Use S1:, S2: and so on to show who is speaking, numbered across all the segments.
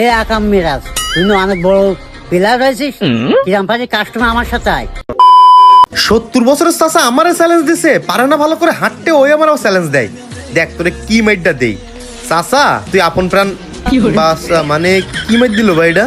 S1: এই আকাম মিরাজ তুই না অনেক বড় প্লেয়ার হয়েছিস। কিরাম কাস্টমার আমার সাথে আয়।
S2: সত্তর বছরের চাচা আমারে চ্যালেঞ্জ দিছে পারে না ভালো করে হাঁটতে ওই আমারও চ্যালেঞ্জ দেয়। দেখ তোরে কি মাইটটা দেই? চাচা তুই আপন প্রাণ বাসা মানে কি মাইট দিল ভাই এটা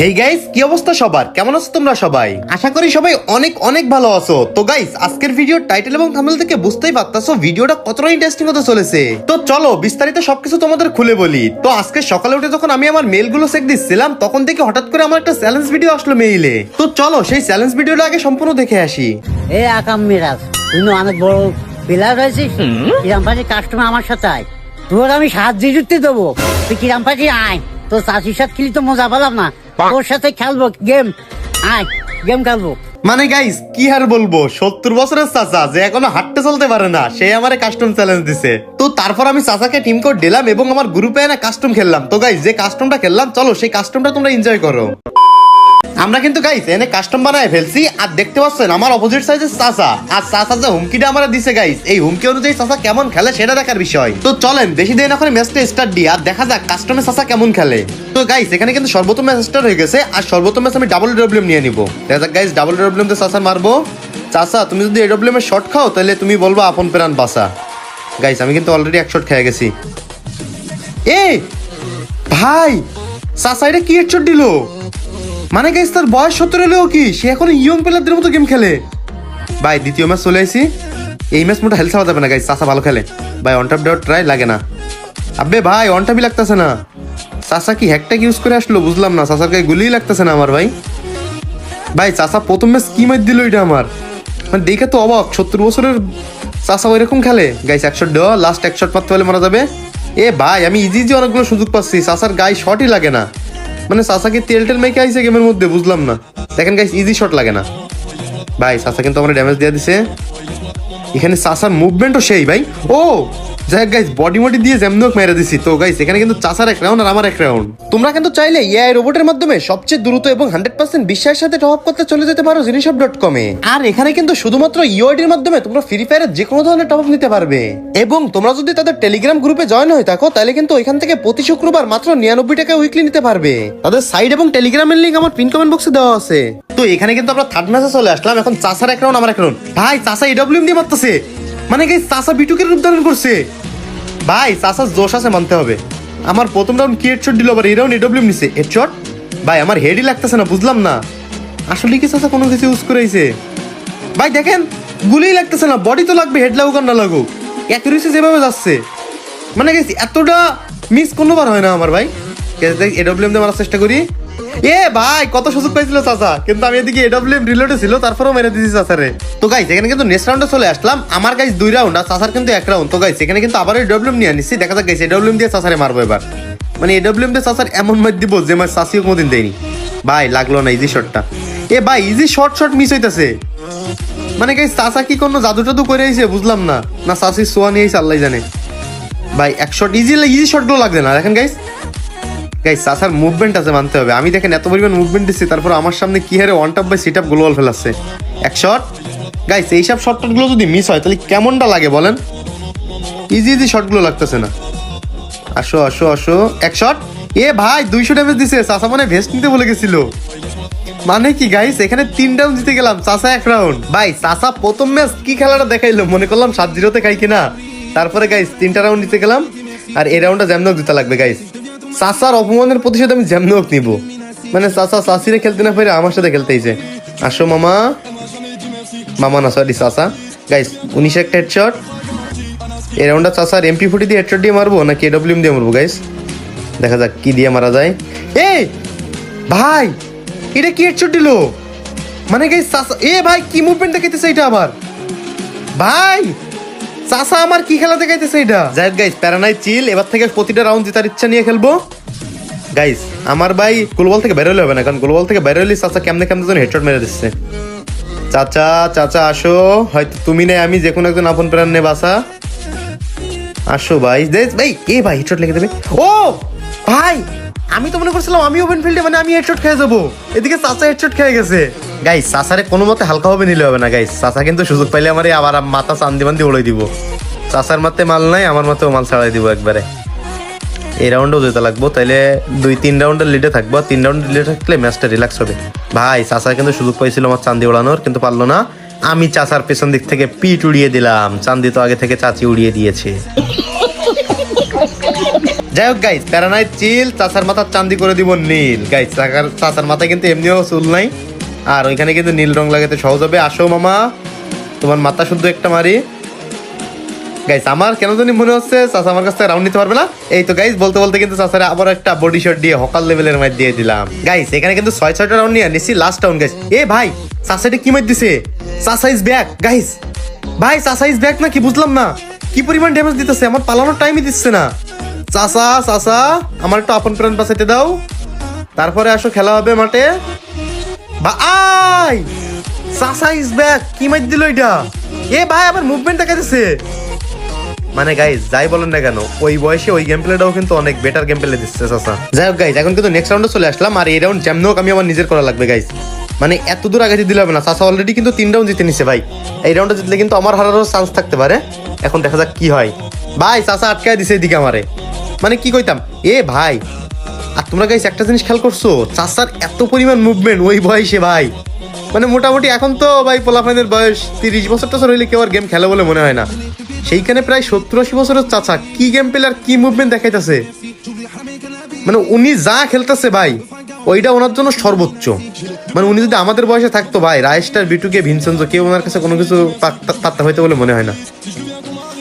S2: হেই গাইস কি অবস্থা সবার? কেমন আছো তোমরা সবাই? আশা করি সবাই অনেক অনেক ভালো আছো। তো গাইস আজকের ভিডিও টাইটেল এবং থাম্বনেল থেকে বুঝতেই পারতাছো ভিডিওটা কতটা ইন্টারেস্টিং হতে চলেছে। তো চলো বিস্তারিত সবকিছু তোমাদের খুলে বলি। তো আজকে সকালে উঠে যখন আমি আমার মেলগুলো চেক দিচ্ছিলাম তখন থেকে হঠাৎ করে আমার একটা চ্যালেঞ্জ ভিডিও আসলো মেইলে তো চলো সেই চ্যালেঞ্জ ভিডিওটা আগে সম্পূর্ণ দেখে আসি।
S1: এই আকাম মিরাজ তুই অনেক বড় প্লেয়ার হয়েছিস। কিরাম কাস্টমার আমার সাথে আয়। তোর আমি সাহায্য যুক্তি দেবো। তুই কিরাম পারি আয়। তোর চাষির সাথে খেলি তো মজা পেলাম না। তোর সাথে খেলব গেম। আয় গেম খেলব।
S2: মানে গাইস কি আর বলব? সত্তর বছরের চাচা যে এখনও হাঁটতে চলতে পারে না সে আমার কাস্টম চ্যালেঞ্জ দিছে। তো তারপর আমি চাচাকে টিম কোড দিলাম এবং আমার গ্রুপে না কাস্টম খেললাম। তো গাইস যে কাস্টমটা খেললাম চলো সেই কাস্টমটা তোমরা এনজয় করো। আমরা কিন্তু গাইস এনে কাস্টম বানায় ফেলছি, আর দেখতে পাচ্ছেন আমার অপোজিট সাইডের চাচা। আর চাচা যে হুমকিটা আমরা দিছে গাইস এই হুমকি অনুযায়ী চাচা কেমন খেলে সেটা দেখার বিষয়। তো চলেন, বেশি দিন এখন ম্যাচটা স্টার্ট দিই, আর দেখা যাক কাস্টমে চাচা কেমন খেলে। তো গাইস এখানে কিন্তু সর্বোত্তম ম্যাচ স্টার্ট হয়ে গেছে, আর সর্বোত্তম ম্যাচ আমি ডাবল ডব্লিউএম নিয়ে নিব। দেখা যাক গাইস ডাবল ডব্লিউএম তে চাচা মারবো। চাচা, তুমি যদি এডব্লিউএম এর শট খাও, তাহলে তুমি বলব আপন প্রাণ বাসা গাইস আমি কিন্তু অলরেডি এক শট খেয়ে গেছি। এ, ভাই, চাচা এটা কি হেডশট দিল? মানে গাইস তার বয়স সত্তর হলেও কি? সে এখন ইয়ং প্লেয়ারদের মতো গেম খেলে। ভাই, দ্বিতীয় ম্যাচ চলে আসি এই ম্যাচ মোটা হেলথ যাবে না গাইস চাচা ভালো খেলে। ভাই অন টপ দেওয়ার ট্রাই লাগে না। আবে ভাই অন টপই লাগতেছে না। চাচা কি হ্যাকটা ইউজ করে আসলো, বুঝলাম না। চাচার গায়ে গুলিই লাগতেছে না আমার, ভাই। ভাই, চাচা প্রথম ম্যাচ কি ম্যাচ দিল এটা আমার? মানে দেখে তো অবাক, সত্তর বছরের চাচা ওইরকম খেলে। গাইস একশো দেওয়া লাস্ট এক শট মারতে পারলে মারা যাবে। এ ভাই, আমি ইজি ইজি অনেকগুলো সুযোগ পাচ্ছি। চাচার গায়ে শটই লাগে না। মানে সাসাকে তেল টেল মেখে আইছে গেমের মধ্যে, বুঝলাম না। দেখেন গাইস ইজি শট লাগে না। ভাই, সাসা কিন্তু আমার ড্যামেজ দিয়ে দিছে। এখানে সাসার মুভমেন্টও সেই, ভাই। ও! যাই গাইস বডি মডি দিয়ে যেমনক মেরে দিছি। তো গাইস এখানে কিন্তু চাচার এক রাউন্ড আর আমার এক রাউন্ড তোমরা কিন্তু চাইলে এআই রোবটের মাধ্যমে সবচেয়ে দ্রুত এবং হান্ড্রেড পার্সেন্ট বিশ্বাসের সাথে টপ করতে চলে যেতে পারো জিনিসব ডট কমে আর এখানে কিন্তু শুধুমাত্র ইউআইডির মাধ্যমে তোমরা ফ্রি ফায়ারের যে কোনো ধরনের টপ নিতে পারবে। এবং তোমরা যদি তাদের টেলিগ্রাম গ্রুপে জয়েন হয়ে থাকো, তাহলে কিন্তু এখান থেকে প্রতি শুক্রবার মাত্র নিরানব্বই টাকা উইকলি নিতে পারবে। তাদের সাইড এবং টেলিগ্রামের লিঙ্ক আমার পিন কমেন্ট বক্সে দেওয়া আছে। তো, এখানে কিন্তু আমরা থার্ড ম্যাচে চলে আসলাম। এখন চাচার এক রাউন্ড আমার এক রাউন্ড ভাই চাচা এডব্লিউএম দিয়ে মারতেছে। মানে কি চাচা বিটুকের রূপ ধারণ করছে? ভাই, চাচার জোশ আছে মানতে হবে। আমার প্রথম রাউন্ড কি হেডশট দিল আবার এই রাউন্ড এডব্লিউএম নিছে। হেডশট ভাই, আমার হেডই লাগতেছে না, বুঝলাম না। আসলে কি চাচা কোনো কিছু ইউজ করেছে ভাই, দেখেন, গুলিই লাগতেছে না বডি তো লাগবে হেড লাগুক আর না লাগুক। অ্যাকুরেসি যেভাবে যাচ্ছে। মানে গেছি এতটা মিস কোনোবার হয় না আমার ভাই। এডব্লিউএম দিয়ে মারার চেষ্টা করি। এ ভাই, কত সুযোগ পাইছিল চাচা? কিন্তু আমি এদিকে এডব্লিউএম রিলোডে ছিল, তারপরেও মেরে দিয়েছি চাচারে। তো গাইস এখানে কিন্তু নেক্সট রাউন্ডে চলে আসলাম। আমার গাইস দুই রাউন্ড আর চাচার কিন্তু এক রাউন্ড তো গাইস এখানে কিন্তু আবার এডব্লিউএম নিয়ে নিচ্ছি দেখা যাক গাইস এডব্লিউএম দিয়ে চাচারে মারবো এবার। মানে এডব্লিউএম দিয়ে চাচার এমন মার দিব যে মার চাচিও কোনোদিন দেয়নি। ভাই, লাগল না ইজি শটটা এ ভাই ইজি শর্ট শর্ট মিস হইতাছে। মানে গাইস চাচা কি কোনো জাদু টাদু করে আইছে, বুঝলাম না। না, চাচি সোয়া নিয়ে আইছে, আল্লাহ জানে। ভাই, এক শট ইজি ইজি শটগুলো লাগবে না। দেখেন গাইস গাইস চাচার মুভমেন্ট আছে, মানতে হবে। আমি দেখেন এত পরিমাণ মুভমেন্ট দিচ্ছি, তারপর আমার সামনে কি হারে ওয়ান টাপ বাই সিট আপ গ্লোবাল ফেলাচ্ছে। এক শট গাইস এইসব শর্টগুলো যদি মিস হয়, তাহলে কেমনটা লাগে বলেন? ইজি ইজি শটগুলো লাগতেছে না। আসো আসো আসো। এক শট এ ভাই, দুইশো ড্যামেজ দিছে। চাচা মানে ভেস্ট নিতে বলে গেছিল। মানে কি গাইস এখানে তিন রাউন্ড জিতে গেলাম, চাচা এক রাউন্ড ভাই, চাচা প্রথম ম্যাচ কি খেলাটা দেখাইলো? মনে করলাম সাত জিরোতে খাই কিনা। তারপরে গাইস তিনটা রাউন্ড জিতে গেলাম। আর এই রাউন্ডটা জ্যামনক দিতে লাগবে গাইস চাচার অপমানের প্রতিশোধ আমি জ্যামনক নিব। মানে চাচা চাচিরে খেলতে না পেরে আমার সাথে খেলতেইছে আসো মামা। মামা না সরি চাচা। গাইস উনিশ একটা হেডশট এই রাউন্ডটা চাচার এমপি ফুটি দিয়ে হেডশট দিয়ে মারবো নাকি এডব্লিউএম দিয়ে মারবো গাইস দেখা যাক কি দিয়ে মারা যায়। এ ভাই, এটা কি হেডশট দিল? মানে গাইস চাচা এ ভাই, কি মুভমেন্ট দেখাইতেছে এটা আবার? ভাই! চাচা, আমার কি খেলা দেখাইতেছে এটা? যাই গাইস প্যারানাই চিল, এবার থেকে প্রতিটা রাউন্ড জেতার ইচ্ছা নিয়ে খেলব। গাইস আমার ভাই গ্লোবাল থেকে বেরোলে হবে না, কারণ গ্লোবাল থেকে বেরোলে চাচা কেমনে কেমনে যেন হেডশট মেরে দিচ্ছে। চাচা চাচা, আসো। হয়তো তুমি নেই, আমি যে কোনো একজন আপন প্রাণ নে বাসা আসো ভাই। দেখ ভাই এ ভাই হেডশট লেগে দেবে। ও, ভাই আমি তো মনে করছিলাম আমি ওপেন ফিল্ডে মানে আমি হেডশট খেয়ে যাব। এদিকে চাচা হেডশট খেয়ে গেছে। গাইস চাচারে কোনো মতে হালকা হবে নিলে হবে না গাইস চাচা কিন্তু সুযোগ পাইলে আমার আবার মাথা চান্দি বান্দি উড়াই দিব। চাচার মাতে মাল নাই, আমার মাতেও মাল ছাড়াই দিব একবারে। এই রাউন্ডেও যেতে লাগবো, তাইলে দুই, তিন রাউন্ডের লিডে থাকব। তিন রাউন্ডের লিডে থাকলে ম্যাচটা রিল্যাক্স হবে। ভাই, চাচা কিন্তু সুযোগ পাইছিল আমার চান্দি ওড়ানোর, কিন্তু পারল না। আমি চাচার পেছন দিক থেকে পিট উড়িয়ে দিলাম। চান্দি তো আগে থেকে চাচি উড়িয়ে দিয়েছে। যাই হোক গাইস প্যারানাই চিল, চাচার মাথার চান্দি করে দিব নীল। গাইস চাচার চাচার মাথায় কিন্তু এমনিও চুল নাই। আর ওইখানে কিন্তু নীল রং লাগাতে সহজ হবে। আসো, মামা। তোমার মাথা শুদ্ধ একটা মারি। গাইস আমার কেন জানি মনে হচ্ছে চাচা আমার কাছ থেকে রাউন্ড নিতে পারবে না। এই তো গাইস বলতে বলতে কিন্তু চাচারে আবার একটা বডি শট দিয়ে হকাল লেভেলের ম্যাচ দিয়ে দিলাম। গাইস এখানে কিন্তু ছয়, ছয়টা রাউন্ড নিয়ে নিচ্ছি লাস্ট রাউন্ড গাইস এ ভাই চাচাটা কি ম্যাচ দিছে? চাচা ইজ ব্যাক গাইস ভাই, চাচা ইজ ব্যাক না কি বুঝলাম না। কি পরিমাণ ড্যামেজ দিতেছে? আমার পালানোর টাইমই দিচ্ছে না। চাচা চাচা, আমার একটু আপন প্রাণ বাঁচাইতে দাও। তারপরে আসো, খেলা হবে মাঠে। ভাই চাচা ইজ ব্যাক কি ম্যাচ দিল এটা? এ ভাই আমার মুভমেন্ট দেখা যাচ্ছে মানে গাইজ যাই বলেন না কেন, ওই বয়সে ওই গেম প্লেটাও কিন্তু অনেক বেটার গেম প্লে দিচ্ছে চাচা। যাই হোক গাইজ এখন কিন্তু নেক্সট রাউন্ডে চলে আসলাম, আর এই রাউন্ড যেমন হোক আমি আমার নিজের করা লাগবে গাইজ মানে এত দূর আগে দিলে হবে না, চাচা অলরেডি কিন্তু তিন রাউন্ড জিতে নিছে ভাই। এই রাউন্ডে জিতলে কিন্তু আমার হারারও চান্স থাকতে পারে। এখন দেখা যাক কি হয়। ভাই, চাচা আটকায় দিছে এদিকে আমারে। মানে কি কইতাম? এ ভাই, আর তোমরা গাইস একটা জিনিস খেয়াল করছ? চাচার এত পরিমাণ মুভমেন্ট ওই বয়সে ভাই। মানে মোটামুটি এখন তো ভাই পোলাফাইনের বয়স, তিরিশ বছর টছর হইলে কেউ আর গেম খেলে বলে মনে হয় না। সেইখানে প্রায় সত্তর আশি বছরের চাচা কি গেম পেলে আর কি মুভমেন্ট দেখাইতেছে? মানে উনি যা খেলতেছে ভাই, ওইটা ওনার জন্য সর্বোচ্চ। মানে উনি যদি আমাদের বয়সে থাকতো ভাই রাইস্টার বিটুকে ভিনসেন্সো কেউ ওনার কাছে কোনো কিছু পাত্তা হইতে বলে মনে হয় না।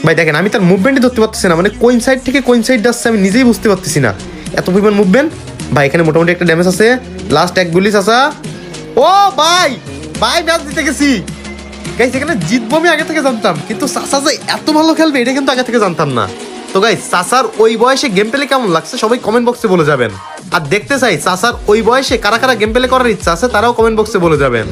S2: ভাই দেখেন, আমি তার মুভমেন্টই ধরতে পারতেছি না মানে কোন সাইড থেকে কোন সাইড যাচ্ছে আমি নিজেই বুঝতে পারতেছি না। এত পরিমাণ মুভমেন্ট ভাই, এখানে মোটামুটি একটা ড্যামেজ আছে। লাস্ট এক গুলি, চাচা। ও ভাই ভাই ম্যাচ জিতে গেছি। গাইস এখানে জিতবো আমি আগে থেকে জানতাম, কিন্তু চাচা যে এত ভালো খেলবে, এটা কিন্তু আগে থেকে জানতাম না। তো গাইস চাচার ওই বয়সে গেম পেলে কেমন লাগছে, সবাই কমেন্ট বক্সে বলে যাবেন। আর দেখতে চাই, চাচার ওই বয়সে কারা কারা গেম পেলে করার ইচ্ছা আছে, তারাও কমেন্ট বক্সে বলে যাবেন।